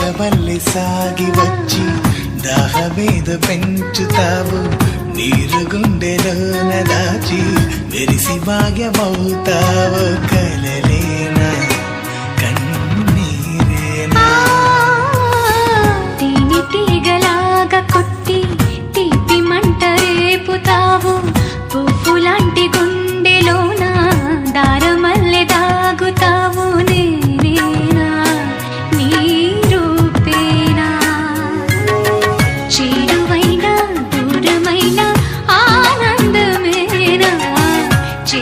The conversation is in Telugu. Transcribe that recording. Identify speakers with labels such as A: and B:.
A: వల్లి సాగి వచ్చి దాహమేద పెంచుతావు. నీరు గుండెలోన దాచి వెరిసి భాగ్యమవుతావు కలి చేరువైనా దూరమైన ఆనందమేనా? చే